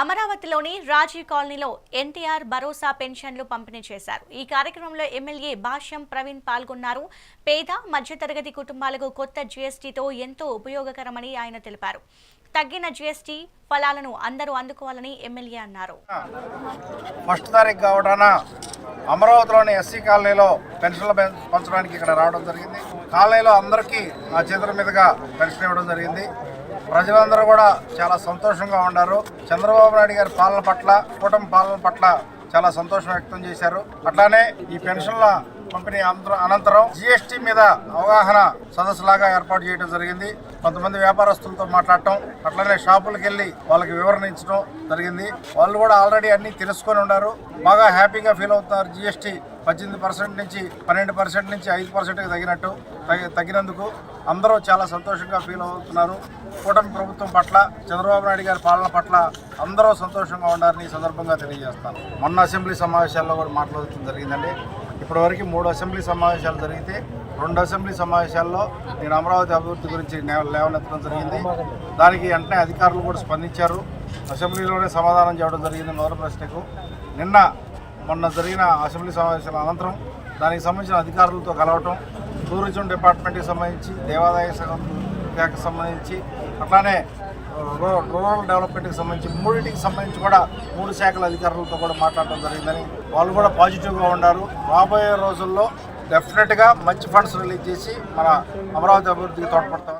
అమరావతిలోని రాజీ కాలనీలో ఎన్టీఆర్ భరోసా పెన్షన్లు పంపిణీ చేశారు. ఈ కార్యక్రమంలో ఎమ్మెల్యే భాష్యం ప్రవీణ్ పాల్గొన్నారు. పేద మధ్యతరగతి కుటుంబాలకు కొత్త జీఎస్టీతో ఎంతో ఉపయోగకరమని ఆయన తెలిపారు. తగ్గిన జీఎస్టీ ఫలాలను అందరూ అందుకోవాలని ఎమ్మెల్యే అన్నారు. ఫస్ట్ తారీఖు కావడాన అమరావతిలోని ఎస్సీ కాలనీలో పెన్షన్లు పంచడానికి ఇక్కడ రావడం జరిగింది. కాలనీలో అందరికీ నా చేతుల మీదుగా పెన్షన్ ఇవ్వడం జరిగింది. ప్రజలందరూ కూడా చాలా సంతోషంగా ఉన్నారు చంద్రబాబు నాయుడు గారి పాలన పట్ల కూటమి పాలన పట్ల చాలా సంతోషం వ్యక్తం చేశారు. అట్లానే ఈ పెన్షన్ల పంపిణీ అనంతరం జిఎస్టీ మీద అవగాహన సదస్సులాగా ఏర్పాటు చేయడం జరిగింది. కొంతమంది వ్యాపారస్తులతో మాట్లాడటం అట్లనే షాపులకు వెళ్ళి వాళ్ళకి వివరణ జరిగింది. వాళ్ళు కూడా ఆల్రెడీ అన్ని తెలుసుకొని ఉన్నారు. బాగా హ్యాపీగా ఫీల్ అవుతున్నారు జిఎస్టీ పద్దెనిమిది పర్సెంట్ నుంచి పన్నెండు పర్సెంట్ నుంచి ఐదు పర్సెంట్కి తగినట్టు తగినందుకు. అందరూ చాలా సంతోషంగా ఫీల్ అవుతున్నారు. కూటమి ప్రభుత్వం పట్ల చంద్రబాబు నాయుడు గారి పాలన పట్ల అందరూ సంతోషంగా ఉండాలని ఈ సందర్భంగా తెలియజేస్తాను. మొన్న అసెంబ్లీ సమావేశాల్లో కూడా మాట్లాడటం జరిగిందండి. ఇప్పటివరకు మూడు అసెంబ్లీ సమావేశాలు జరిగితే రెండు అసెంబ్లీ సమావేశాల్లో నేను అమరావతి అభివృద్ధి గురించి లేవనెత్తడం జరిగింది. దానికి వెంటనే అధికారులు కూడా స్పందించారు. అసెంబ్లీలోనే సమాధానం చేయడం జరిగింది మొదటి ప్రశ్నకు. నిన్న మొన్న జరిగిన అసెంబ్లీ సమావేశాల అనంతరం దానికి సంబంధించిన అధికారులతో కలవటం టూరిజం డిపార్ట్మెంట్కి సంబంధించి దేవాదాయ సంఘం శాఖకు సంబంధించి అట్లానే రూరల్ డెవలప్మెంట్కి సంబంధించి మూడింటికి సంబంధించి కూడా మూడు శాఖల అధికారులతో కూడా మాట్లాడడం జరిగిందని వాళ్ళు కూడా పాజిటివ్గా ఉన్నారు. రాబోయే రోజుల్లో డెఫినెట్గా మంచి ఫండ్స్ రిలీజ్ చేసి మన అమరావతి అభివృద్ధికి తోడ్పడతాం